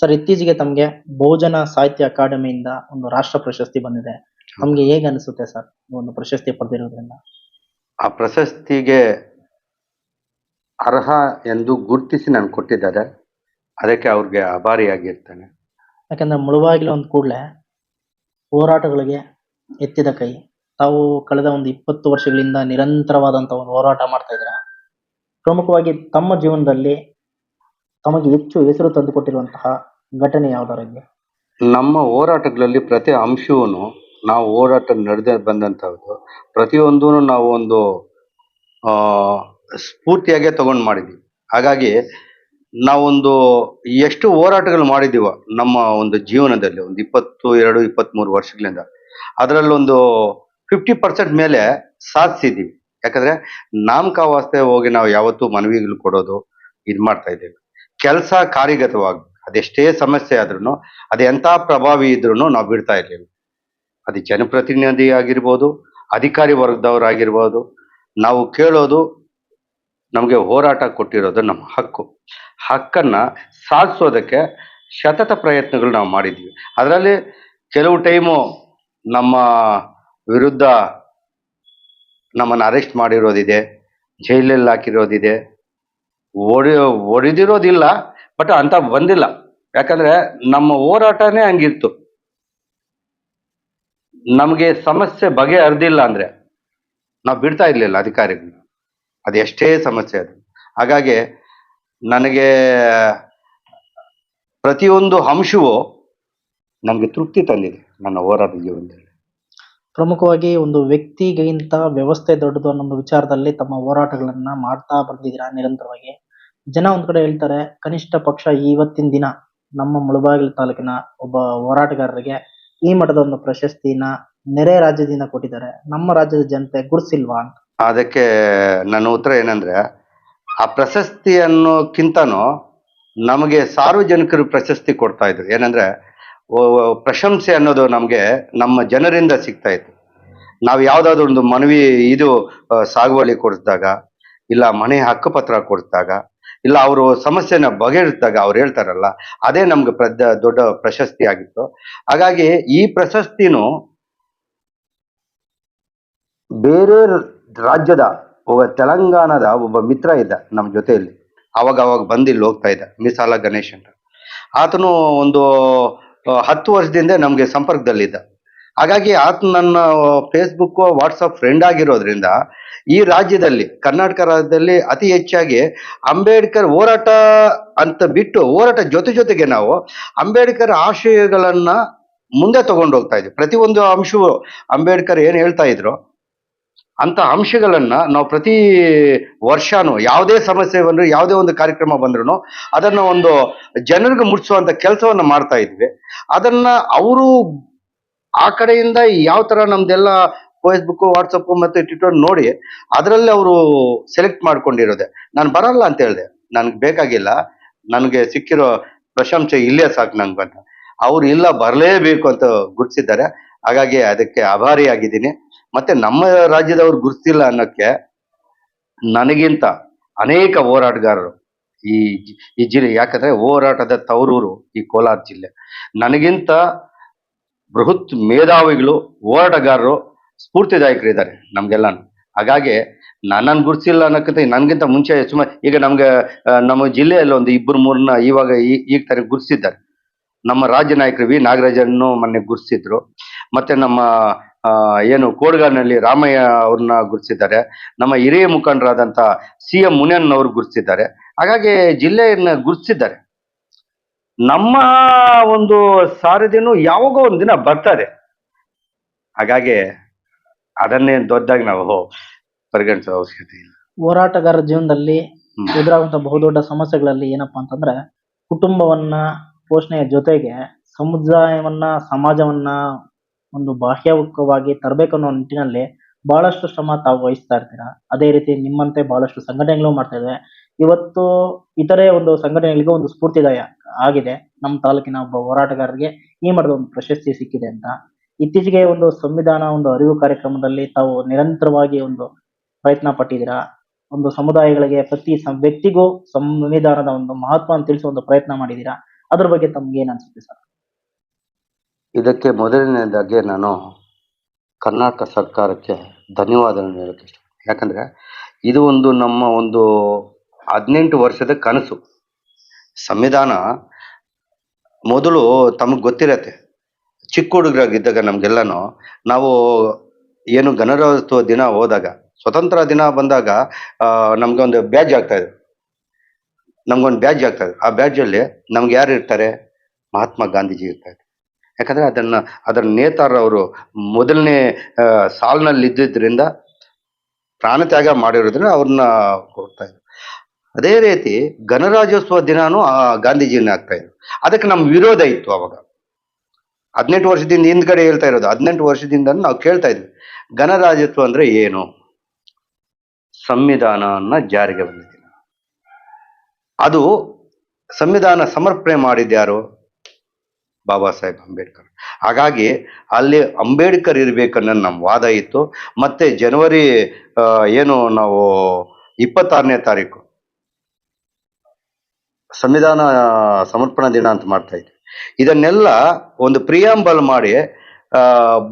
Sir ಇತ್ತೀಚೆಗೆ ತಮಗೆ ಬಹುಜನ ಸಾಹಿತ್ಯ ಅಕಾಡೆಮಿಯಿಂದ ಒಂದು ರಾಷ್ಟ್ರ ಪ್ರಶಸ್ತಿ ಬಂದಿದೆ. ತಮ್ಗೆ ಹೇಗೆ ಅನಿಸುತ್ತೆ ಸರ್ ಒಂದು ಪ್ರಶಸ್ತಿ ಪಡೆದಿರೋದ್ರಿಂದ? ಆ ಪ್ರಶಸ್ತಿಗೆ ಅರ್ಹ ಎಂದು ಗುರುತಿಸಿ ನಾನು ಕೊಟ್ಟಿದ್ದಾರೆ ಅದಕ್ಕೆ ಅವ್ರಿಗೆ ಆಭಾರಿಯಾಗಿರ್ತೇನೆ. ಯಾಕಂದ್ರೆ ಮುಳುಬಾಗಿಲು ಒಂದು ಕೂಡಲೇ ಹೋರಾಟಗಳಿಗೆ ಎತ್ತಿದ ಕೈ. ತಾವು ಕಳೆದ ಒಂದು ಇಪ್ಪತ್ತು ವರ್ಷಗಳಿಂದ ನಿರಂತರವಾದಂತ ಒಂದು ಹೋರಾಟ ಮಾಡ್ತಾ ಇದ್ದೀರಾ? ಪ್ರಮುಖವಾಗಿ ತಮ್ಮ ಜೀವನದಲ್ಲಿ ತಮಗೆ ಹೆಚ್ಚು ಹೆಸರು ತಂದುಕೊಟ್ಟಿರುವಂತಹ ಘಟನೆ ಯಾವ್ದಾರ ನಮ್ಮ ಹೋರಾಟಗಳಲ್ಲಿ ಪ್ರತಿ ಅಂಶವೂ ನಾವು ಹೋರಾಟ ನಡೆದ ಬಂದಂಥದ್ದು. ಪ್ರತಿಯೊಂದೂ ನಾವು ಒಂದು ಆ, ಸ್ಫೂರ್ತಿಯಾಗೆ ತಗೊಂಡು ಮಾಡಿದ್ವಿ ಹಾಗಾಗಿ ನಾವೊಂದು ಎಷ್ಟು ಹೋರಾಟಗಳು ಮಾಡಿದ್ದೀವೋ ನಮ್ಮ ಒಂದು ಜೀವನದಲ್ಲಿ ಒಂದು ಇಪ್ಪತ್ತು ಎರಡು ಇಪ್ಪತ್ತ್ಮೂರು ವರ್ಷಗಳಿಂದ ಅದರಲ್ಲೊಂದು ಫಿಫ್ಟಿ ಪರ್ಸೆಂಟ್ ಮೇಲೆ ಸಾಧಿಸಿದ್ದೀವಿ. ಯಾಕಂದ್ರೆ ನಾಮಕಾವಾಸ್ತೆ ಹೋಗಿ ನಾವು ಯಾವತ್ತೂ ಮನವಿಗಳು ಕೊಡೋದು ಇದು ಮಾಡ್ತಾ ಇದ್ದೇವೆ. ಕೆಲಸ ಕಾರ್ಯಗತವಾಗಿ, ಅದೆಷ್ಟೇ ಸಮಸ್ಯೆ ಆದ್ರೂ ಅದು ಎಂಥ ಪ್ರಭಾವಿ ಇದ್ರೂ ನಾವು ಬಿಡ್ತಾ ಇರ್ಲಿಲ್ಲ. ಅದು ಜನಪ್ರತಿನಿಧಿ ಆಗಿರ್ಬೋದು ಅಧಿಕಾರಿ ವರ್ಗದವರಾಗಿರ್ಬೋದು, ನಾವು ಕೇಳೋದು ನಮಗೆ ಹೋರಾಟ ಕೊಟ್ಟಿರೋದು ನಮ್ಮ ಹಕ್ಕು. ಹಕ್ಕನ್ನ ಸಾಧಿಸೋದಕ್ಕೆ ಸತತ ಪ್ರಯತ್ನಗಳು ನಾವು ಮಾಡಿದ್ವಿ. ಅದರಲ್ಲಿ ಕೆಲವು ಟೈಮು ನಮ್ಮ ವಿರುದ್ಧ ನಮ್ಮನ್ನು ಅರೆಸ್ಟ್ ಮಾಡಿರೋದಿದೆ, ಜೈಲಲ್ಲಿ ಹಾಕಿರೋದಿದೆ ಹೊಡಿ ಹೊಡೆದಿರೋದಿಲ್ಲ ಬಟ್ ಅಂತ ಬಂದಿಲ್ಲ. ಯಾಕಂದ್ರೆ ನಮ್ಮ ಹೋರಾಟನೇ ಹಂಗಿತ್ತು. ನಮಗೆ ಸಮಸ್ಯೆ ಬಗೆಹರಿದಿಲ್ಲ ಅಂದ್ರೆ ನಾವು ಬಿಡ್ತಾ ಇರ್ಲಿಲ್ಲ ಅಧಿಕಾರಿಗಳು. ಅದೆಷ್ಟೇ ಸಮಸ್ಯೆ ಅದು ಹಾಗಾಗಿ ನನಗೆ ಪ್ರತಿಯೊಂದು ಅಂಶವೂ ನಮಗೆ ತೃಪ್ತಿ ತಂದಿದೆ ನನ್ನ ಹೋರಾಟ ಜೀವನದಲ್ಲಿ. ಪ್ರಮುಖವಾಗಿ ಒಂದು ವ್ಯಕ್ತಿಗಿಂತ ವ್ಯವಸ್ಥೆ ದೊಡ್ಡದು ಅನ್ನೋ ವಿಚಾರದಲ್ಲಿ ತಮ್ಮ ಹೋರಾಟಗಳನ್ನ ಮಾಡ್ತಾ ಬಂದಿದ್ದೀರಾ ನಿರಂತರವಾಗಿ? ಜನ ಒಂದ್ ಕಡೆ ಹೇಳ್ತಾರೆ, ಕನಿಷ್ಠ ಪಕ್ಷ ಇವತ್ತಿನ ದಿನ ನಮ್ಮ ಮುಳಬಾಗಿಲು ತಾಲೂಕಿನ ಒಬ್ಬ ಹೋರಾಟಗಾರರಿಗೆ ಈ ಮಟ್ಟದ ಒಂದು ಪ್ರಶಸ್ತಿನ ನೆರೆ ರಾಜ್ಯದಿಂದ ಕೊಟ್ಟಿದ್ದಾರೆ. ನಮ್ಮ ರಾಜ್ಯದ ಜನತೆ ಗುರ್ಸಿಲ್ವಾ ಅಂತ. ಅದಕ್ಕೆ ನನ್ನ ಉತ್ತರ ಏನಂದ್ರೆ, ಆ ಪ್ರಶಸ್ತಿ ಅನ್ನೋಕ್ಕಿಂತನೂ ನಮಗೆ ಸಾರ್ವಜನಿಕರು ಪ್ರಶಸ್ತಿ ಕೊಡ್ತಾ ಇದ್ರು. ಏನಂದ್ರೆ ಪ್ರಶಂಸೆ ಅನ್ನೋದು ನಮಗೆ ನಮ್ಮ ಜನರಿಂದ ಸಿಗ್ತಾ ಇತ್ತು. ನಾವು ಯಾವ್ದಾದ್ರು ಒಂದು ಮನವಿ, ಇದು ಸಾಗುವಳಿ ಕೊಡಿಸಿದಾಗ, ಇಲ್ಲ ಮನೆ ಹಕ್ಕುಪತ್ರ ಕೊಡಿಸಿದಾಗ ಇಲ್ಲ, ಅವರು ಸಮಸ್ಯೆನ ಬಗೆಹರಿಸಿದಾಗ ಅವ್ರು ಹೇಳ್ತಾರಲ್ಲ, ಅದೇ ನಮ್ಗೆ ಪ್ರದ, ದೊಡ್ಡ ಪ್ರಶಸ್ತಿ ಆಗಿತ್ತು ಹಾಗಾಗಿ ಈ ಪ್ರಶಸ್ತಿನೂ ಬೇರೆ ರಾಜ್ಯದ, ಒಬ್ಬ ತೆಲಂಗಾಣದ ಒಬ್ಬ ಮಿತ್ರ ಇದ್ದ ನಮ್ಮ ಜೊತೆಯಲ್ಲಿ. ಅವಾಗ ಅವಾಗ ಬಂದು ಇಲ್ಲಿ ಹೋಗ್ತಾ ಇದ್ದ, ಮಿಸಾಲ ಗಣೇಶ್ ಅಂತ. ಆತನು ಒಂದು, ಹತ್ತು ವರ್ಷದಿಂದ ನಮಗೆ ಸಂಪರ್ಕದಲ್ಲಿದ್ದ. ಹಾಗಾಗಿ ಆತ ನನ್ನ ಫೇಸ್ಬುಕ್ ವಾಟ್ಸಪ್ ಫ್ರೆಂಡ್ ಆಗಿರೋದ್ರಿಂದ ಈ ರಾಜ್ಯದಲ್ಲಿ, ಕರ್ನಾಟಕ ರಾಜ್ಯದಲ್ಲಿ ಅತಿ ಹೆಚ್ಚಾಗಿ ಅಂಬೇಡ್ಕರ್ ಹೋರಾಟ ಅಂತ ಬಿಟ್ಟು ಹೋರಾಟ ಜೊತೆ ಜೊತೆಗೆ ನಾವು ಅಂಬೇಡ್ಕರ್ ಆಶಯಗಳನ್ನ ಮುಂದೆ ತಗೊಂಡು ಹೋಗ್ತಾ ಇದ್ವಿ. ಪ್ರತಿಯೊಂದು ಅಂಶವು ಅಂಬೇಡ್ಕರ್ ಏನು ಹೇಳ್ತಾ ಇದ್ರು? ಅಂತ ಅಂಶಗಳನ್ನ ನಾವು ಪ್ರತಿ ವರ್ಷಾನು ಯಾವುದೇ ಸಮಸ್ಯೆ ಬಂದ್ರು, ಯಾವುದೇ ಒಂದು ಕಾರ್ಯಕ್ರಮ ಬಂದ್ರು ಅದನ್ನ ಒಂದು ಜನರಿಗೆ ಮುಟ್ಟಿಸುವಂತ ಕೆಲಸವನ್ನ ಮಾಡ್ತಾ ಇದ್ವಿ. ಅದನ್ನ ಅವರು ಆ ಕಡೆಯಿಂದ ಯಾವ ತರ ನಮ್ದೆಲ್ಲ ಫೇಸ್ಬುಕ್ ವಾಟ್ಸಪ್ ಮತ್ತೆ ಟ್ವಿಟರ್ ನೋಡಿ, ಅದರಲ್ಲಿ ಅವರು ಸೆಲೆಕ್ಟ್ ಮಾಡ್ಕೊಂಡಿರೋದೆ. ನಾನು ಬರಲ್ಲ ಅಂತ ಹೇಳಿದೆ. ನನ್ಗೆ ಬೇಕಾಗಿಲ್ಲ. ನನಗೆ ಸಿಕ್ಕಿರೋ ಪ್ರಶಂಸೆ ಇಲ್ಲೇ ಸಾಕು ನಂಗೆ ಅಂತ. ಅವ್ರು ಇಲ್ಲ ಬರಲೇಬೇಕು ಅಂತ ಗುರುತಿಸಿದ್ದಾರೆ. ಹಾಗಾಗಿ ಅದಕ್ಕೆ ಆಭಾರಿಯಾಗಿದ್ದೀನಿ ಮತ್ತೆ ನಮ್ಮ ರಾಜ್ಯದವ್ರು ಗುರುತಿಲ್ಲ ಅನ್ನೋಕ್ಕೆ ನನಗಿಂತ ಅನೇಕ ಹೋರಾಟಗಾರರು ಈ ಈ ಜಿಲ್ಲೆ, ಯಾಕಂದ್ರೆ ಹೋರಾಟದ ತವರೂರು ಈ ಕೋಲಾರ ಜಿಲ್ಲೆ. ನನಗಿಂತ ಬೃಹತ್ ಮೇಧಾವಿಗಳು, ಹೋರಾಟಗಾರರು ಸ್ಫೂರ್ತಿದಾಯಕರಿದ್ದಾರೆ ನಮ್ಗೆಲ್ಲ ಹಾಗಾಗಿ ನನ್ನನ್ನು ಗುರುತಿಸಿಲ್ಲ ಅನ್ನೋಕ್ಕಿಂತ ನನಗಿಂತ ಮುಂಚೆ ಸುಮಾರು ಈಗ ನಮಗೆ ನಮ್ಮ ಜಿಲ್ಲೆಯಲ್ಲಿ ಒಂದು ಇಬ್ಬರು ಮೂರನ್ನ ಇವಾಗ ಈಗ ತರ ಗುರುತಿಸಿದ್ದಾರೆ. ನಮ್ಮ ರಾಜ್ಯ ನಾಯಕರು ವಿ. ನಾಗರಾಜನ್ನು ಮೊನ್ನೆ ಗುರುತಿಸಿದ್ರು. ಮತ್ತೆ ನಮ್ಮ ಏನು ಕೋಡ್ಗಾನಲ್ಲಿ ರಾಮಯ್ಯ ಅವ್ರನ್ನ ಗುರುತಿಸಿದ್ದಾರೆ. ನಮ್ಮ ಹಿರಿಯ ಮುಖಂಡರಾದಂಥ ಸಿ ಎಂ ಮುನಿಯನ್ ಅವರು ಗುರುತಿಸಿದ್ದಾರೆ. ಹಾಗಾಗಿ ಜಿಲ್ಲೆಯನ್ನ ಗುರುತಿಸಿದ್ದಾರೆ. ನಮ್ಮ ಒಂದು ಸಾರಥಿನೂ ಯಾವಾಗೋ ಒಂದು ದಿನ ಬರ್ತದೆ ಹಾಗಾಗಿ ಅದನ್ನೇ ದೊಡ್ಡದಾಗಿ ನಾವು ಪರಿಗಣಿಸುವ ಅವಶ್ಯಕತೆ ಇಲ್ಲ ಹೋರಾಟಗಾರರ ಜೀವನದಲ್ಲಿ. ಎದುರಾಗುವಂತ ಬಹುದೊಡ್ಡ ಸಮಸ್ಯೆಗಳಲ್ಲಿ ಏನಪ್ಪಾ ಅಂತಂದ್ರೆ ಕುಟುಂಬವನ್ನ ಪೋಷಣೆಯ ಜೊತೆಗೆ ಸಮುದಾಯವನ್ನ ಸಮಾಜವನ್ನ ಒಂದು ಬಾಹ್ಯವಾಗಿ ತರಬೇಕನ್ನೋ ನಿಟ್ಟಿನಲ್ಲಿ ಬಹಳಷ್ಟು ಶ್ರಮ ತಾವು ವಹಿಸ್ತಾ ಇರ್ತೀರಾ? ಅದೇ ರೀತಿ ನಿಮ್ಮಂತೆ ಬಹಳಷ್ಟು ಸಂಘಟನೆಗಳು ಮಾಡ್ತಾ ಇದಾವೆ. ಇವತ್ತು ಇತರೆ ಒಂದು ಸಂಘಟನೆಗಳಿಗೂ ಒಂದು ಸ್ಫೂರ್ತಿದಾಯ ಆಗಿದೆ. ನಮ್ಮ ತಾಲೂಕಿನ ಒಬ್ಬ ಹೋರಾಟಗಾರರಿಗೆ ಈ ಮಾಡಿದ ಒಂದು ಪ್ರಶಸ್ತಿ ಸಿಕ್ಕಿದೆ ಅಂತ. ಇತ್ತೀಚೆಗೆ ಒಂದು ಸಂವಿಧಾನ ಒಂದು ಅರಿವು ಕಾರ್ಯಕ್ರಮದಲ್ಲಿ ತಾವು ನಿರಂತರವಾಗಿ ಒಂದು ಪ್ರಯತ್ನ ಪಟ್ಟಿದ್ದೀರಾ? ಒಂದು ಸಮುದಾಯಗಳಿಗೆ ಪ್ರತಿ ವ್ಯಕ್ತಿಗೂ ಸಂವಿಧಾನದ ಒಂದು ಅಂತ ತಿಳಿಸುವ ಒಂದು ಪ್ರಯತ್ನ ಮಾಡಿದ್ದೀರಾ? ಅದ್ರ ಬಗ್ಗೆ ತಮ್ಗೆ ಏನ್ ಅನ್ಸುತ್ತೆ ಸರ್? ಇದಕ್ಕೆ ಮೊದಲನೇದಾಗಿ ನಾನು ಕರ್ನಾಟಕ ಸರ್ಕಾರಕ್ಕೆ ಧನ್ಯವಾದಗಳನ್ನು ಹೇಳಕ್ಕೆ ಇಷ್ಟ ಯಾಕಂದ್ರೆ ಇದು ಒಂದು ನಮ್ಮ ಒಂದು ಹದಿನೆಂಟು ವರ್ಷದ ಕನಸು. ಸಂವಿಧಾನ ಮೊದಲು ತಮಗೆ ಗೊತ್ತಿರತ್ತೆ. ಚಿಕ್ಕ ಹುಡುಗರಾಗಿದ್ದಾಗ ನಮಗೆಲ್ಲನೂ ನಾವು ಏನು ಗಣರಾಜ್ಯೋತ್ಸವ ದಿನ ಹೋದಾಗ, ಸ್ವತಂತ್ರ ದಿನ ಬಂದಾಗ ನಮಗೆ ನಮ್ಗೆ ಒಂದು ಬ್ಯಾಜ್ ಆಗ್ತಾ ಇದೆ ನಮ್ಗೊಂದು ಬ್ಯಾಜ್ ಆಗ್ತಾ ಇದೆ ಆ ಬ್ಯಾಜಲ್ಲಿ ನಮ್ಗೆ ಯಾರು ಇರ್ತಾರೆ ಮಹಾತ್ಮ ಗಾಂಧೀಜಿ ಇರ್ತಾರೆ ಯಾಕಂದ್ರೆ ಅದನ್ನ, ಅದರ ನೇತಾರವರು ಮೊದಲನೇ ಸಾಲಿನಲ್ಲಿ ಇದ್ದಿದ್ರಿಂದ ಪ್ರಾಣತ್ಯಾಗ ಮಾಡಿರೋದ್ರಿಂದ ಅವ್ರನ್ನ ಕೊಡ್ತಾ ಇದ್ರು. ಅದೇ ರೀತಿ ಗಣರಾಜ್ಯೋತ್ಸವ ದಿನಾನು ಆ ಗಾಂಧೀಜಿನ ಆಗ್ತಾ ಇದ್ರು. ಅದಕ್ಕೆ ನಮ್ಮ ವಿರೋಧ ಇತ್ತು ಅವಾಗ. ಹದಿನೆಂಟು ವರ್ಷದಿಂದ ಹಿಂದ್ಗಡೆ ಹೇಳ್ತಾ ಇರೋದು, ಹದಿನೆಂಟು ವರ್ಷದಿಂದ ನಾವು ಕೇಳ್ತಾ ಇದ್ವಿ. ಗಣರಾಜ್ಯೋತ್ಸವ ಅಂದ್ರೆ ಏನು? ಸಂವಿಧಾನವನ್ನ ಜಾರಿಗೆ ಬಂದಿದೆ ಅದು ಸಂವಿಧಾನ ಸಮರ್ಪಣೆ ಮಾಡಿದ್ಯಾರು ಬಾಬಾ ಸಾಹೇಬ್ ಅಂಬೇಡ್ಕರ್. ಹಾಗಾಗಿ ಅಲ್ಲಿ ಅಂಬೇಡ್ಕರ್ ಇರ್ಬೇಕನ್ನೋ ನಮ್ಮ ವಾದ ಇತ್ತು. ಮತ್ತೆ ಜನವರಿ ಏನು ನಾವು ಇಪ್ಪತ್ತಾರನೇ ತಾರೀಕು ಸಂವಿಧಾನ ಸಮರ್ಪಣಾ ದಿನ ಅಂತ ಮಾಡ್ತಾ ಇದ್ವಿ. ಇದನ್ನೆಲ್ಲ ಒಂದು ಪ್ರಿಯಾಂಬಲ್ ಮಾಡಿ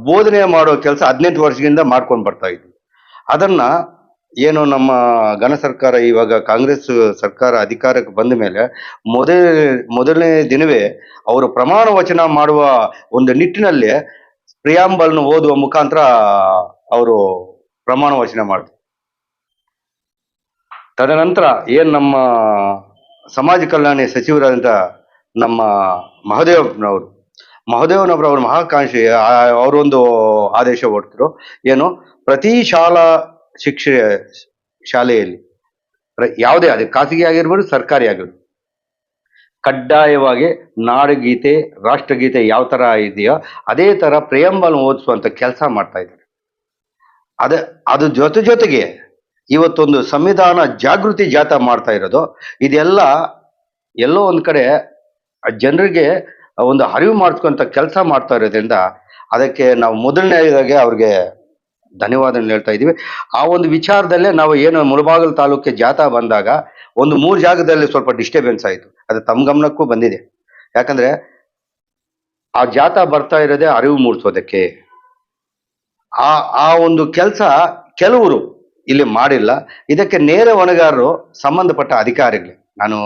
ಬೋಧನೆ ಮಾಡೋ ಕೆಲಸ ಹದಿನೆಂಟು ವರ್ಷದಿಂದ ಮಾಡ್ಕೊಂಡು ಬರ್ತಾ ಇದ್ವಿ. ಅದನ್ನ ಏನು ನಮ್ಮ ಘನ ಸರ್ಕಾರ ಇವಾಗ ಕಾಂಗ್ರೆಸ್ ಸರ್ಕಾರ ಅಧಿಕಾರಕ್ಕೆ ಬಂದ ಮೇಲೆ ಮೊದಲ, ಮೊದಲನೇ ದಿನವೇ ಅವರು ಪ್ರಮಾಣ ವಚನ ಮಾಡುವ ಒಂದು ನಿಟ್ಟಿನಲ್ಲಿ ಪ್ರಿಯಾಂಬಲ್ನ ಓದುವ ಮುಖಾಂತರ ಅವರು ಪ್ರಮಾಣ ವಚನ ಮಾಡಿದ್ರು. ತದನಂತರ ಏನು ನಮ್ಮ ಸಮಾಜ ಕಲ್ಯಾಣ ಸಚಿವರಾದಂತ ನಮ್ಮ ಮಹದೇವನವರು ಮಹದೇವನವರು ಅವ್ರ ಮಹಾಕಾಂಕ್ಷಿ ಅವರೊಂದು ಆದೇಶ ಹೊರಡಿದ್ರು ಏನು, ಪ್ರತಿ ಶಾಲಾ ಶಿಕ್ಷೆ, ಶಾಲೆಯಲ್ಲಿ. ಯಾವುದೇ ಅದು ಖಾಸಗಿ ಆಗಿರ್ಬೋದು ಸರ್ಕಾರಿ ಆಗಿರ್ಬೋದು ಕಡ್ಡಾಯವಾಗಿ ನಾಡಗೀತೆ, ರಾಷ್ಟ್ರಗೀತೆ ಯಾವ ತರ ಇದೆಯೋ, ಅದೇ ತರ ಪ್ರೇಯಂಬಲ್ ಓದಿಸುವಂತ ಕೆಲಸ ಮಾಡ್ತಾ ಇದ್ದಾರೆ. ಅದ, ಅದು ಜೊತೆ ಜೊತೆಗೆ ಇವತ್ತೊಂದು ಸಂವಿಧಾನ ಜಾಗೃತಿ ಜಾಥಾ ಮಾಡ್ತಾ ಇರೋದು, ಇದೆಲ್ಲ ಎಲ್ಲೋ ಒಂದು ಕಡೆ ಜನರಿಗೆ ಒಂದು ಅರಿವು ಮಾಡಿಸ್ಕೊಂತ ಕೆಲಸ ಮಾಡ್ತಾ ಇರೋದ್ರಿಂದ ಅದಕ್ಕೆ ನಾವು ಮೊದಲನೇದಾಗೆ ಅವ್ರಿಗೆ ಧನ್ಯವಾದ ಹೇಳ್ತಾ ಇದೀವಿ ಆ ಒಂದು ವಿಚಾರದಲ್ಲೇ ನಾವು ಏನು ಮುಳಬಾಗಲ್ ತಾಲೂಕಿಗೆ ಜಾಥಾ ಬಂದಾಗ ಒಂದು ಮೂರು ಜಾಗದಲ್ಲಿ ಸ್ವಲ್ಪ ಡಿಸ್ಟರ್ಬೆನ್ಸ್ ಆಯಿತು. ಅದು ತಮ್ಮ ಗಮನಕ್ಕೂ ಬಂದಿದೆ. ಯಾಕಂದ್ರೆ ಆ ಜಾಥಾ ಬರ್ತಾ ಇರೋದೇ ಅರಿವು ಮೂಡಿಸೋದಕ್ಕೆ. ಆ ಆ ಒಂದು ಕೆಲಸ ಕೆಲವರು ಇಲ್ಲಿ ಮಾಡಿಲ್ಲ. ಇದಕ್ಕೆ ನೇರ ಹೊಣೆಗಾರರು ಸಂಬಂಧಪಟ್ಟ ಅಧಿಕಾರಿಗಳು. ನಾನು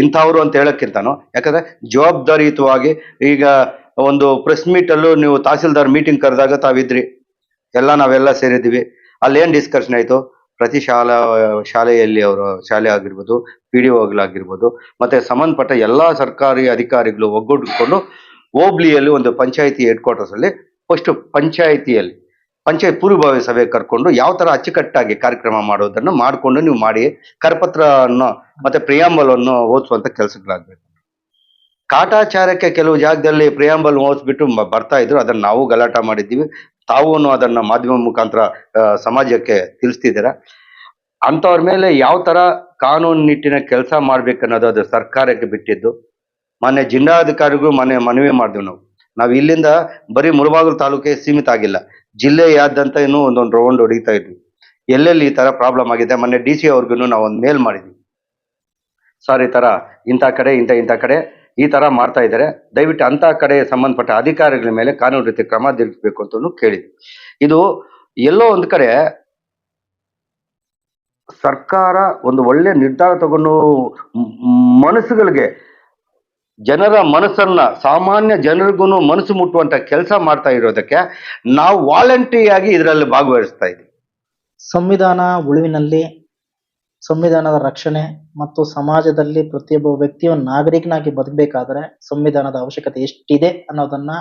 ಇಂಥವ್ರು ಅಂತ ಹೇಳಕ್ಕಿಂತಾನು, ಯಾಕಂದ್ರೆ ಜವಾಬ್ದಾರಿಯುತವಾಗಿ ಈಗ ಒಂದು ಪ್ರೆಸ್ ಮೀಟ್ ಅಲ್ಲೂ ನೀವು ತಹಸೀಲ್ದಾರ್ ಮೀಟಿಂಗ್ ಕರೆದಾಗ ತಾವಿದ್ರಿ. ಎಲ್ಲ ನಾವೆಲ್ಲ ಸೇರಿದ್ವಿ ಅಲ್ಲೇನ್ ಡಿಸ್ಕಷನ್ ಆಯ್ತು? ಪ್ರತಿ ಶಾಲಾ, ಶಾಲೆಯಲ್ಲಿ ಅವರು ಶಾಲೆ ಆಗಿರ್ಬೋದು ಪಿ ಡಿ ಒಗಳಾಗಿರ್ಬೋದು ಮತ್ತೆ ಸಂಬಂಧಪಟ್ಟ ಎಲ್ಲಾ ಸರ್ಕಾರಿ ಅಧಿಕಾರಿಗಳು ಒಗ್ಗೂಡಿಕೊಂಡು ಹೋಬ್ಳಿಯಲ್ಲಿ ಒಂದು ಪಂಚಾಯಿತಿ ಹೆಡ್ ಕ್ವಾರ್ಟರ್ಸ್ ಅಲ್ಲಿ ಫಸ್ಟ್ ಪಂಚಾಯಿತಿಯಲ್ಲಿ, ಪಂಚಾಯತ್ ಪೂರ್ವಭಾವಿ ಸಭೆ ಕರ್ಕೊಂಡು ಯಾವ ತರ ಅಚ್ಚುಕಟ್ಟಾಗಿ ಕಾರ್ಯಕ್ರಮ ಮಾಡೋದನ್ನು ಮಾಡಿಕೊಂಡು ನೀವು ಮಾಡಿ, ಕರಪತ್ರವನ್ನು ಮತ್ತೆ ಪ್ರಿಯಾಂಬಲ್ ಅನ್ನು ಓದಿಸುವಂತ ಕೆಲಸಗಳಾಗಬೇಕು. ಕಾಟಾಚಾರಕ್ಕೆ ಕೆಲವು ಜಾಗದಲ್ಲಿ ಪ್ರಿಯಾಂಬಲ್ ಓದಿಸ್ಬಿಟ್ಟು ಬರ್ತಾ ಇದ್ರು, ಅದನ್ನ ನಾವು ಗಲಾಟ ಮಾಡಿದ್ದೀವಿ. ತಾವು ಅದನ್ನ ಮಾಧ್ಯಮ ಮುಖಾಂತರ ಸಮಾಜಕ್ಕೆ ತಿಳಿಸ್ತಿದ್ದೀರ? ಅಂತವ್ರ ಮೇಲೆ ಯಾವ ತರ ಕಾನೂನು ನಿಟ್ಟಿನ ಕೆಲಸ ಮಾಡ್ಬೇಕನ್ನೋದು ಅದು ಸರ್ಕಾರಕ್ಕೆ ಬಿಟ್ಟಿದ್ದು. ಮೊನ್ನೆ ಜಿಲ್ಲಾಧಿಕಾರಿಗೂ ಮನೆ ಮನವಿ ಮಾಡಿದ್ವಿ ನಾವು. ನಾವು ಇಲ್ಲಿಂದ ಬರೀ ಮುಳಬಾಗಿಲು ತಾಲೂಕಿಗೆ ಸೀಮಿತ ಆಗಿಲ್ಲ. ಜಿಲ್ಲೆಯಾದಂತ ಇನ್ನೂ ಒಂದೊಂದು ರೌಂಡ್ ಹೊಡಿತಾ ಇದ್ವಿ. ಎಲ್ಲೆಲ್ಲಿ ಈ ತರ ಪ್ರಾಬ್ಲಮ್ ಆಗಿದೆ? ಮೊನ್ನೆ ಡಿ ಸಿ ಅವ್ರಿಗೂ ನಾವು ಒಂದು ಮೇಲ್ ಮಾಡಿದ್ವಿ. ಸರ್ ಈ ತರ ಇಂಥ ಕಡೆ, ಇಂಥ ಇಂಥ ಕಡೆ ಈ ತರ ಮಾಡ್ತಾ ಇದ್ದಾರೆ. ದಯವಿಟ್ಟು ಅಂತ ಕಡೆ ಸಂಬಂಧಪಟ್ಟ ಅಧಿಕಾರಿಗಳ ಮೇಲೆ ಕಾನೂನು ರೀತಿ ಕ್ರಮ ಜರುಗಿಸಬೇಕು ಅಂತ ಕೇಳಿದ್ವಿ. ಇದು ಎಲ್ಲೋ ಒಂದ್ ಕಡೆ ಸರ್ಕಾರ ಒಂದು ಒಳ್ಳೆ ನಿರ್ಧಾರ ತಗೊಂಡು ಮನಸ್ಸುಗಳಿಗೆ ಜನರ ಮನಸ್ಸನ್ನ ಸಾಮಾನ್ಯ ಜನರಿಗೂ ಮನಸ್ಸು ಮುಟ್ಟುವಂತ ಕೆಲಸ ಮಾಡ್ತಾ ಇರೋದಕ್ಕೆ ನಾವು ವಾಲಂಟಿಯಾಗಿ ಇದರಲ್ಲಿ ಭಾಗವಹಿಸ್ತಾ ಇದ್ದೀವಿ. ಸಂವಿಧಾನ ಉಳಿವಿನಲ್ಲಿ ಸಂವಿಧಾನದ ರಕ್ಷಣೆ ಮತ್ತು ಸಮಾಜದಲ್ಲಿ ಪ್ರತಿಯೊಬ್ಬ ವ್ಯಕ್ತಿಯು ನಾಗರಿಕನಾಗಿ ಬದುಕಬೇಕಾದ್ರೆ ಸಂವಿಧಾನದ ಅವಶ್ಯಕತೆ ಎಷ್ಟಿದೆ ಅನ್ನೋದನ್ನ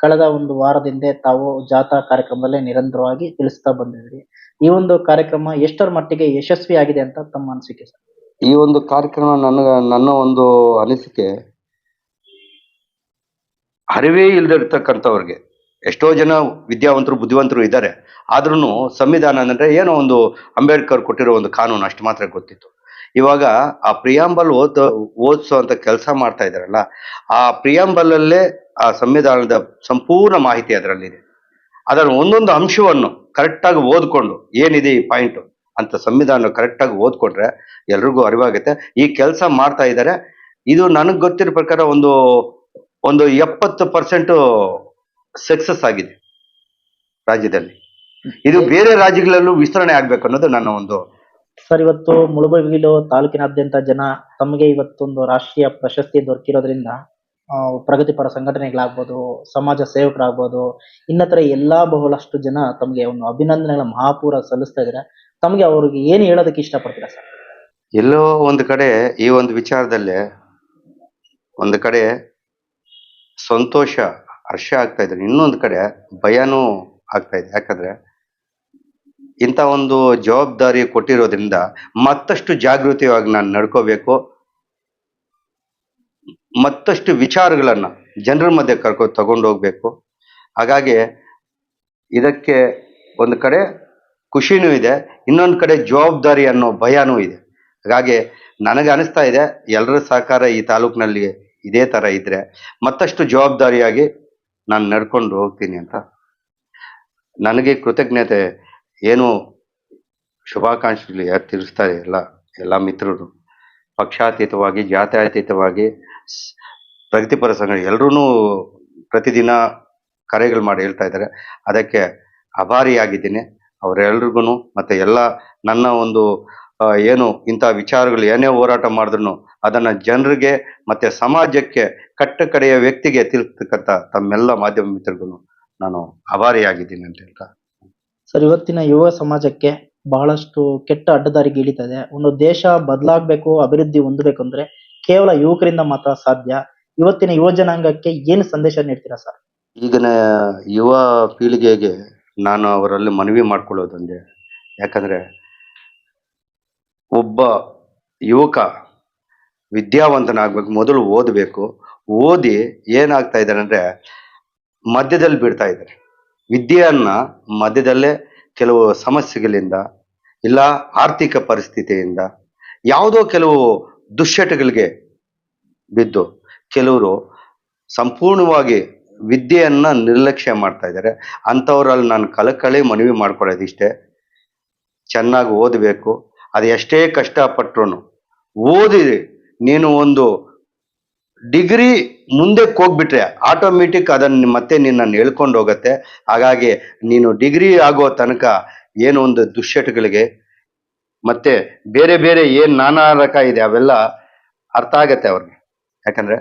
ಕಳೆದ ಒಂದು ವಾರದಿಂದ ತಾವು ಜಾಥಾ ಕಾರ್ಯಕ್ರಮದಲ್ಲಿ ನಿರಂತರವಾಗಿ ತಿಳಿಸ್ತಾ ಬಂದಿದ್ರಿ ಈ ಒಂದು ಕಾರ್ಯಕ್ರಮ ಎಷ್ಟರ ಮಟ್ಟಿಗೆ ಯಶಸ್ವಿ ಆಗಿದೆ ಅಂತ ತಮ್ಮ ಅನಿಸಿಕೆ ಸರ್? ಈ ಒಂದು ಕಾರ್ಯಕ್ರಮ ನನ್ನ ನನ್ನ ಒಂದು ಅನಿಸಿಕೆ, ಅರಿವೇ ಇಲ್ದಿರ್ತಕ್ಕಂಥವ್ರಿಗೆ ಎಷ್ಟೋ ಜನ ವಿದ್ಯಾವಂತರು, ಬುದ್ಧಿವಂತರು ಇದ್ದಾರೆ. ಆದ್ರೂ ಸಂವಿಧಾನ ಅಂದರೆ ಏನೋ ಒಂದು ಅಂಬೇಡ್ಕರ್ ಕೊಟ್ಟಿರೋ ಒಂದು ಕಾನೂನು, ಅಷ್ಟು ಮಾತ್ರ ಗೊತ್ತಿತ್ತು. ಇವಾಗ ಆ ಪ್ರಿಯಾಂಬಲ್ ಓದ್ ಅಂತ ಕೆಲಸ ಮಾಡ್ತಾ ಇದಾರಲ್ಲ ಆ ಪ್ರಿಯಾಂಬಲ್ ಅಲ್ಲೇ ಆ ಸಂವಿಧಾನದ ಸಂಪೂರ್ಣ ಮಾಹಿತಿ ಅದರಲ್ಲಿದೆ. ಅದರ ಒಂದೊಂದು ಅಂಶವನ್ನು ಕರೆಕ್ಟಾಗಿ ಓದ್ಕೊಂಡು, ಏನಿದೆ ಈ ಪಾಯಿಂಟ್ ಅಂತ ಸಂವಿಧಾನ ಕರೆಕ್ಟಾಗಿ ಓದ್ಕೊಂಡ್ರೆ ಎಲ್ರಿಗೂ ಅರಿವಾಗುತ್ತೆ. ಈ ಕೆಲಸ ಮಾಡ್ತಾ ಇದ್ದಾರೆ. ಇದು ನನಗೆ ಗೊತ್ತಿರೋ ಪ್ರಕಾರ ಒಂದು ಒಂದು ಎಪ್ಪತ್ತು ಪರ್ಸೆಂಟ್ ಸಕ್ಸಸ್ ಆಗಿದೆ ರಾಜ್ಯದಲ್ಲಿ. ಇದು ಬೇರೆ ರಾಜ್ಯಗಳಲ್ಲೂ ವಿಸ್ತರಣೆ ಆಗ್ಬೇಕು ಅನ್ನೋದು ನನ್ನ ಒಂದು ಸರ್ ಇವತ್ತು ಮುಳುಬಗಿಲು ತಾಲೂಕಿನಾದ್ಯಂತ ಜನ ತಮಗೆ ಇವತ್ತೊಂದು ರಾಷ್ಟ್ರೀಯ ಪ್ರಶಸ್ತಿ ದೊರಕಿರೋದ್ರಿಂದ ಪ್ರಗತಿಪರ ಸಂಘಟನೆಗಳಾಗ್ಬೋದು ಸಮಾಜ ಸೇವಕರಾಗ್ಬೋದು ಇನ್ನತರ ಎಲ್ಲಾ ಬಹಳಷ್ಟು ಜನ ತಮಗೆ ಒಂದು ಅಭಿನಂದನೆಗಳ ಮಹಾಪೂರ ಸಲ್ಲಿಸ್ತಾ ಇದ್ದಾರೆ. ತಮಗೆ ಅವ್ರಿಗೆ ಏನು ಹೇಳೋದಕ್ಕೆ ಇಷ್ಟಪಡ್ತೀರಾ ಸರ್ ಎಲ್ಲೋ ಒಂದು ಕಡೆ ಈ ಒಂದು ವಿಚಾರದಲ್ಲಿ ಒಂದು ಕಡೆ ಸಂತೋಷ ಹರ್ಷ ಆಗ್ತಾ ಇದೆ ಇನ್ನೊಂದು ಕಡೆ ಭಯನೂ ಆಗ್ತಾ ಇದೆ. ಯಾಕಂದ್ರೆ ಇಂಥ ಒಂದು ಜವಾಬ್ದಾರಿ ಕೊಟ್ಟಿರೋದ್ರಿಂದ ಮತ್ತಷ್ಟು ಜಾಗೃತಿಯಾಗಿ ನಾನು ನಡ್ಕೋಬೇಕು. ಮತ್ತಷ್ಟು ವಿಚಾರಗಳನ್ನ ಜನರ ಮಧ್ಯೆ ಕರ್ಕೊ, ತಗೊಂಡು ಹೋಗ್ಬೇಕು. ಹಾಗಾಗಿ ಇದಕ್ಕೆ ಒಂದು ಕಡೆ ಖುಷಿನೂ ಇದೆ, ಇನ್ನೊಂದು ಕಡೆ ಜವಾಬ್ದಾರಿ ಅನ್ನೋ ಭಯನೂ ಇದೆ. ಹಾಗಾಗಿ ನನಗೆ ಅನಿಸ್ತಾ ಇದೆ ಎಲ್ಲರ ಸಹಕಾರ ಈ ತಾಲೂಕಿನಲ್ಲಿ ಇದೇ ತರ ಇದ್ರೆ ಮತ್ತಷ್ಟು ಜವಾಬ್ದಾರಿಯಾಗಿ ನಾನು ನಡ್ಕೊಂಡು ಹೋಗ್ತೀನಿ ಅಂತ. ನನಗೆ ಕೃತಜ್ಞತೆ, ಏನು ಶುಭಾಕಾಂಕ್ಷೆಗಳು ಯಾರು ತಿಳಿಸ್ತಾರೆ ಎಲ್ಲ ಎಲ್ಲ ಮಿತ್ರರು. ಪಕ್ಷಾತೀತವಾಗಿ, ಜಾತ್ಯಾತೀತವಾಗಿ ಪ್ರಗತಿಪರ ಸಂಘ ಎಲ್ಲರೂ ಪ್ರತಿದಿನ ಕರೆಗಳು ಮಾಡಿ ಹೇಳ್ತಾ ಇದ್ದಾರೆ. ಅದಕ್ಕೆ ಅಭಾರಿಯಾಗಿದ್ದೀನಿ ಅವರೆಲ್ರಿಗೂ ಮತ್ತು ಎಲ್ಲ ನನ್ನ ಒಂದು ಏನು ಇಂಥ ವಿಚಾರಗಳು ಏನೇ ಹೋರಾಟ ಮಾಡಿದ್ರು ಅದನ್ನು ಜನರಿಗೆ, ಮತ್ತು ಸಮಾಜಕ್ಕೆ ಕಟ್ಟ ಕಡೆಯ ವ್ಯಕ್ತಿಗೆ ತಿಳಿಸ್ತಕ್ಕಂಥ ತಮ್ಮೆಲ್ಲ ಮಾಧ್ಯಮ ಮಿತ್ರರಿಗೂ ನಾನು ಆಭಾರಿಯಾಗಿದ್ದೀನಿ ಅಂತ ಹೇಳ್ತಾ. ಸರ್ ಇವತ್ತಿನ ಯುವ ಸಮಾಜಕ್ಕೆ ಬಹಳಷ್ಟು ಕೆಟ್ಟ ಅಡ್ಡದಾರಿಗೆ ಇಳಿತದೆ. ಒಂದು ದೇಶ ಬದಲಾಗಬೇಕು ಅಭಿವೃದ್ಧಿ ಹೊಂದಬೇಕು ಅಂದ್ರೆ ಕೇವಲ ಯುವಕರಿಂದ ಮಾತ್ರ ಸಾಧ್ಯ. ಇವತ್ತಿನ ಯುವ ಜನಾಂಗಕ್ಕೆ ಏನು ಸಂದೇಶ ನೀಡ್ತೀರಾ ಸರ್? ಈಗಿನ ಯುವ ಪೀಳಿಗೆಗೆ ನಾನು ಅವರಲ್ಲಿ ಮನವಿ ಮಾಡ್ಕೊಳ್ಳೋದಂದೆ ಯಾಕಂದ್ರೆ ಒಬ್ಬ ಯುವಕ ವಿದ್ಯಾವಂತನಾಗಬೇಕು ಮೊದಲು ಓದಬೇಕು ಓದಿ ಏನಾಗ್ತಾ ಇದ್ದಾರೆ ಅಂದ್ರೆ ಮಧ್ಯದಲ್ಲಿ ಬಿಡ್ತಾ ಇದ್ದಾರೆ. ವಿದ್ಯೆಯನ್ನು ಮಧ್ಯದಲ್ಲೇ ಕೆಲವು ಸಮಸ್ಯೆಗಳಿಂದ ಇಲ್ಲ ಆರ್ಥಿಕ ಪರಿಸ್ಥಿತಿಯಿಂದ ಯಾವುದೋ ಕೆಲವು ದುಶ್ಚಟಗಳಿಗೆ ಬಿದ್ದು ಕೆಲವರು ಸಂಪೂರ್ಣವಾಗಿ ವಿದ್ಯೆಯನ್ನು ನಿರ್ಲಕ್ಷ್ಯ ಮಾಡ್ತಾ ಇದ್ದಾರೆ. ಅಂಥವ್ರಲ್ಲಿ ನಾನು ಕಳಕಳಿ ಮನವಿ ಮಾಡ್ಕೊಳ್ಳೋದಿಷ್ಟೇ. ಚೆನ್ನಾಗಿ ಓದಬೇಕು. ಅದು ಎಷ್ಟೇ ಕಷ್ಟಪಟ್ಟರು ಓದಿ ನೀನು ಒಂದು ಡಿಗ್ರಿ ಮುಂದೆ ಹೋಗ್ಬಿಟ್ರೆ ಆಟೋಮೆಟಿಕ್ ಅದನ್ನ ಮತ್ತೆ ನಿನ್ನನ್ನು ಎಳ್ಕೊಂಡು ಹೋಗುತ್ತೆ. ಹಾಗಾಗಿ ನೀನು ಡಿಗ್ರಿ ಆಗೋ ತನಕ ಏನು ಒಂದು ದುಶ್ಚಟಗಳಿಗೆ ಮತ್ತೆ ಬೇರೆ ಬೇರೆ ಏನ್ ನಾನಾ ರಕ ಇದೆ ಅವೆಲ್ಲ ಅರ್ಥ ಆಗತ್ತೆ ಅವ್ರಿಗೆ. ಯಾಕಂದ್ರೆ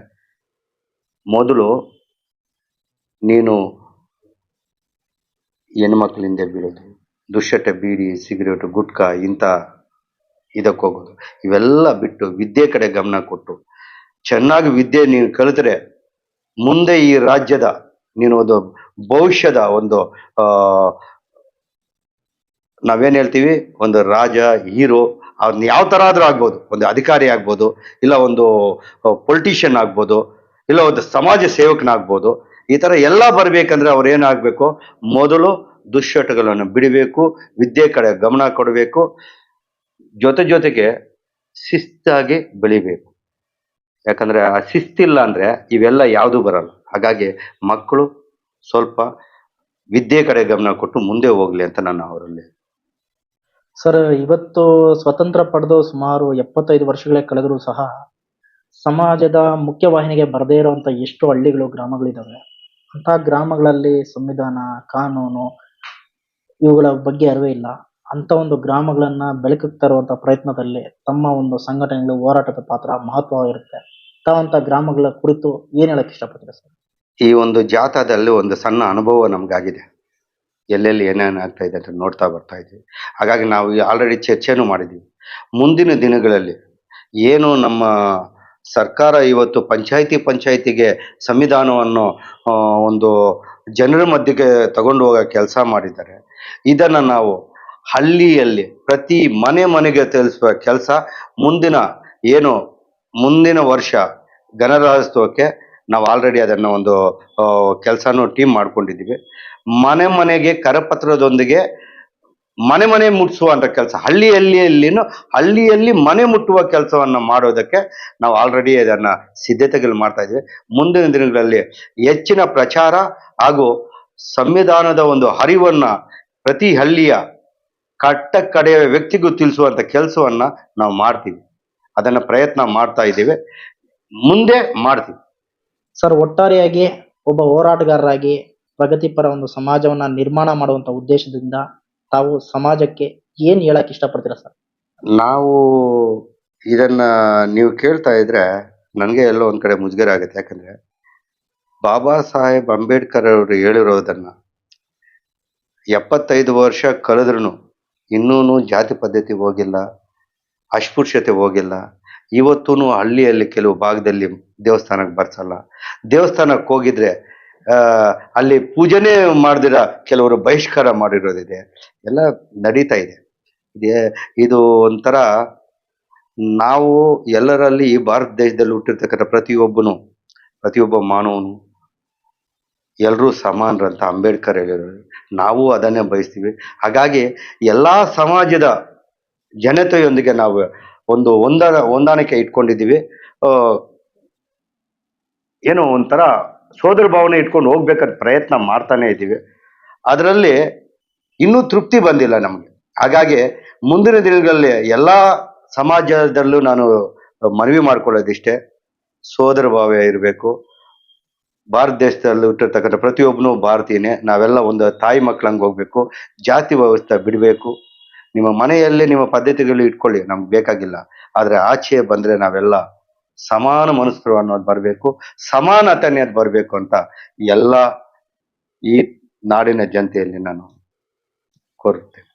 ಮೊದಲು ನೀನು ಹೆಣ್ಮಕ್ಳಿಂದ ಬೀಳೋದು, ದುಶ್ಚಟ, ಬೀಡಿ, ಸಿಗರೇಟ್, ಗುಟ್ಕಾ ಇಂಥ ಇದಕ್ಕೆ ಹೋಗೋದು, ಇವೆಲ್ಲ ಬಿಟ್ಟು ವಿದ್ಯೆ ಕಡೆ ಗಮನ ಕೊಟ್ಟು ಚೆನ್ನಾಗಿ ವಿದ್ಯೆ ನೀನು ಕಲಿತರೆ ಮುಂದೆ ಈ ರಾಜ್ಯದ ನೀನು ಒಂದು ಭವಿಷ್ಯದ ಒಂದು ನಾವೇನು ಹೇಳ್ತೀವಿ? ಒಂದು ರಾಜ, ಹೀರೋ ಅವ್ರನ್ನ ಯಾವ ತರ ಆದ್ರೂ ಆಗ್ಬೋದು. ಒಂದು ಅಧಿಕಾರಿ ಆಗ್ಬೋದು, ಇಲ್ಲ ಒಂದು ಪೊಲಿಟಿಷಿಯನ್ ಆಗ್ಬೋದು, ಇಲ್ಲ ಒಂದು ಸಮಾಜ ಸೇವಕನಾಗ್ಬೋದು. ಈ ತರ ಎಲ್ಲ ಬರಬೇಕಂದ್ರೆ ಅವ್ರು ಏನಾಗ್ಬೇಕು ಮೊದಲು ದುಶ್ಚಟಗಳನ್ನು ಬಿಡಬೇಕು, ವಿದ್ಯೆ ಕಡೆ ಗಮನ ಕೊಡಬೇಕು, ಜೊತೆ ಜೊತೆಗೆ ಶಿಸ್ತಾಗಿ ಬೆಳಿಬೇಕು. ಯಾಕಂದ್ರೆ ಆ ಶಿಸ್ತಿಲ್ಲ ಅಂದ್ರೆ ಇವೆಲ್ಲ ಯಾವುದು ಬರಲ್ಲ. ಹಾಗಾಗಿ ಮಕ್ಕಳು ಸ್ವಲ್ಪ ವಿದ್ಯೆ ಕಡೆ ಗಮನ ಕೊಟ್ಟು ಮುಂದೆ ಹೋಗ್ಲಿ ಅಂತ ನಾನು ಅವರಲ್ಲಿ ಸರ್, ಇವತ್ತು ಸ್ವತಂತ್ರ ಪಡೆದು ಸುಮಾರು ಎಪ್ಪತ್ತೈದು ವರ್ಷಗಳೇ ಕಳೆದರೂ ಸಹ ಸಮಾಜದ ಮುಖ್ಯವಾಹಿನಿಗೆ ಬರದೇ ಇರುವಂತ ಎಷ್ಟು ಹಳ್ಳಿಗಳು, ಗ್ರಾಮಗಳಿದಾವೆ? ಅಂತ ಗ್ರಾಮಗಳಲ್ಲಿ ಸಂವಿಧಾನ, ಕಾನೂನು ಇವುಗಳ ಬಗ್ಗೆ ಅರಿವೇ ಇಲ್ಲ. ಅಂತ ಒಂದು ಗ್ರಾಮಗಳನ್ನ ಬೆಳಕಿಗೆ ತರುವಂತ ಪ್ರಯತ್ನದಲ್ಲಿ ತಮ್ಮ ಒಂದು ಸಂಘಟನೆಗಳು ಹೋರಾಟದ ಪಾತ್ರ ಮಹತ್ವವಾಗಿರುತ್ತೆ. ತಾವಂತ ಗ್ರಾಮಗಳ ಕುರಿತು ಏನ್ ಹೇಳಕ್ ಇಷ್ಟಪಡ್ತೀರಾ ಸರ್? ಈ ಒಂದು ಜಾಥಾದಲ್ಲಿ ಒಂದು ಸಣ್ಣ ಅನುಭವ ನಮ್ಗಾಗಿದೆ. ಎಲ್ಲೆಲ್ಲಿ ಏನೇನು ಆಗ್ತಾ ಇದೆ ಅಂತ ನೋಡ್ತಾ ಬರ್ತಾ ಇದ್ವಿ. ಹಾಗಾಗಿ ನಾವು ಆಲ್ರೆಡಿ ಚರ್ಚೆನೂ ಮಾಡಿದ್ದೀವಿ. ಮುಂದಿನ ದಿನಗಳಲ್ಲಿ ಏನು ನಮ್ಮ ಸರ್ಕಾರ ಇವತ್ತು ಪಂಚಾಯಿತಿ ಪಂಚಾಯಿತಿಗೆ ಸಂವಿಧಾನವನ್ನು ಒಂದು ಜನರ ಮಧ್ಯಕ್ಕೆ ತಗೊಂಡು ಹೋಗೋ ಕೆಲಸ ಮಾಡಿದ್ದಾರೆ. ಇದನ್ನು ನಾವು ಹಳ್ಳಿಯಲ್ಲಿ ಪ್ರತಿ ಮನೆ ಮನೆಗೆ ತಿಳಿಸುವ ಕೆಲಸ ಮುಂದಿನ ಏನು ಮುಂದಿನ ವರ್ಷ ಗಣರಾಜ್ಯೋತ್ಸವಕ್ಕೆ ನಾವು ಆಲ್ರೆಡಿ ಅದನ್ನ ಒಂದು ಕೆಲಸನೂ ಟೀಮ್ ಮಾಡ್ಕೊಂಡಿದ್ದೀವಿ. ಮನೆ ಮನೆಗೆ ಕರಪತ್ರದೊಂದಿಗೆ ಮನೆ ಮನೆ ಮುಟ್ಟಿಸುವಂಥ ಕೆಲಸ ಹಳ್ಳಿಯಲ್ಲಿನೂ ಹಳ್ಳಿಯಲ್ಲಿ ಮನೆ ಮುಟ್ಟುವ ಕೆಲಸವನ್ನು ಮಾಡೋದಕ್ಕೆ ನಾವು ಆಲ್ರೆಡಿ ಅದನ್ನು ಸಿದ್ಧತೆಗಳು ಮಾಡ್ತಾ ಇದ್ದೀವಿ. ಮುಂದಿನ ದಿನಗಳಲ್ಲಿ ಹೆಚ್ಚಿನ ಪ್ರಚಾರ ಹಾಗೂ ಸಂವಿಧಾನದ ಒಂದು ಹರಿವನ್ನು ಪ್ರತಿ ಹಳ್ಳಿಯ ಕಟ್ಟ ಕಡೆಯ ವ್ಯಕ್ತಿಗೂ ತಿಳಿಸುವಂಥ ಕೆಲಸವನ್ನು ನಾವು ಮಾಡ್ತೀವಿ. ಅದನ್ನ ಪ್ರಯತ್ನ ಮಾಡ್ತಾ ಇದ್ದೀವಿ. ಮುಂದೆ ಮಾಡ್ತೀವಿ. ಸರ್ ಒಟ್ಟಾರೆಯಾಗಿ ಒಬ್ಬ ಹೋರಾಟಗಾರರಾಗಿ ಪ್ರಗತಿಪರ ಒಂದು ಸಮಾಜವನ್ನ ನಿರ್ಮಾಣ ಮಾಡುವಂತ ಉದ್ದೇಶದಿಂದ ತಾವು ಸಮಾಜಕ್ಕೆ ಏನ್ ಹೇಳಕ್ ಇಷ್ಟಪಡ್ತೀರಾ ಸರ್? ನಾವು ಇದನ್ನ ನೀವು ಕೇಳ್ತಾ ಇದ್ರೆ ನನಗೆ ಎಲ್ಲೋ ಒಂದ್ ಕಡೆ ಮುಜುಗರ ಆಗುತ್ತೆ. ಯಾಕಂದ್ರೆ ಬಾಬಾ ಸಾಹೇಬ್ ಅಂಬೇಡ್ಕರ್ ಅವರು ಹೇಳಿರೋದನ್ನ ಎಪ್ಪತ್ತೈದು ವರ್ಷ ಕಳೆದ್ರು ಇನ್ನೂ ಜಾತಿ ಪದ್ಧತಿ ಹೋಗಿಲ್ಲ. ಅಸ್ಪೃಶ್ಯತೆ ಹೋಗಿಲ್ಲ. ಇವತ್ತೂ ಹಳ್ಳಿಯಲ್ಲಿ ಕೆಲವು ಭಾಗದಲ್ಲಿ ದೇವಸ್ಥಾನಕ್ಕೆ ಬರ್ಸಲ್ಲ. ದೇವಸ್ಥಾನಕ್ಕೆ ಹೋಗಿದ್ರೆ ಅಲ್ಲಿ ಪೂಜೆನೇ ಮಾಡ್ದಿರ ಕೆಲವರು ಬಹಿಷ್ಕಾರ ಮಾಡಿರೋದಿದೆ. ಎಲ್ಲ ನಡೀತಾ ಇದೆ. ಇದೇ ಒಂಥರ ನಾವು ಎಲ್ಲರಲ್ಲಿ ಭಾರತ ದೇಶದಲ್ಲಿ ಹುಟ್ಟಿರ್ತಕ್ಕಂಥ ಪ್ರತಿಯೊಬ್ಬನು, ಪ್ರತಿಯೊಬ್ಬ ಮಾನವನು ಎಲ್ಲರೂ ಸಮಾನರಂತ ಅಂಬೇಡ್ಕರ್ ಹೇಳಿರೋರು. ನಾವು ಅದನ್ನೇ ಬಯಸ್ತೀವಿ. ಹಾಗಾಗಿ ಎಲ್ಲಾ ಸಮಾಜದ ಜನತೆಯೊಂದಿಗೆ ನಾವು ಒಂದು ಹೊಂದ ಹೊಂದಾಣಿಕೆ ಇಟ್ಕೊಂಡಿದ್ದೀವಿ. ಏನೋ ಒಂಥರ ಸೋದರ ಭಾವನೆ ಇಟ್ಕೊಂಡು ಹೋಗ್ಬೇಕಾದ ಪ್ರಯತ್ನ ಮಾಡ್ತಾನೆ ಇದ್ದೀವಿ. ಅದರಲ್ಲಿ ಇನ್ನೂ ತೃಪ್ತಿ ಬಂದಿಲ್ಲ ನಮಗೆ. ಹಾಗಾಗಿ ಮುಂದಿನ ದಿನಗಳಲ್ಲಿ ಎಲ್ಲ ಸಮಾಜದಲ್ಲೂ ನಾನು ಮನವಿ ಮಾಡ್ಕೊಳ್ಳೋದಿಷ್ಟೇ. ಸೋದರ ಭಾವ ಇರಬೇಕು. ಭಾರತ ದೇಶದಲ್ಲಿ ಹುಟ್ಟಿರ್ತಕ್ಕಂಥ ಪ್ರತಿಯೊಬ್ಬನು ಭಾರತೀಯನೇ. ನಾವೆಲ್ಲ ಒಂದು ತಾಯಿ ಮಕ್ಕಳಂಗೆ ಹೋಗ್ಬೇಕು. ಜಾತಿ ವ್ಯವಸ್ಥೆ ಬಿಡಬೇಕು. ನಿಮ್ಮ ಮನೆಯಲ್ಲೇ ನಿಮ್ಮ ಪದ್ಧತಿಗಳು ಇಟ್ಕೊಳ್ಳಿ, ನಮ್ಗೆ ಬೇಕಾಗಿಲ್ಲ. ಆದ್ರೆ ಆಚೆ ಬಂದ್ರೆ ನಾವೆಲ್ಲ ಸಮಾನ ಮನಸ್ಸು ಅನ್ನೋದು ಬರಬೇಕು ಸಮಾನತೆ ಅನ್ನೋದು ಬರಬೇಕು ಅಂತ ಎಲ್ಲ ಈ ನಾಡಿನ ಜನತೆಯಲ್ಲಿ ನಾನು ಕೋರುತ್ತೇನೆ.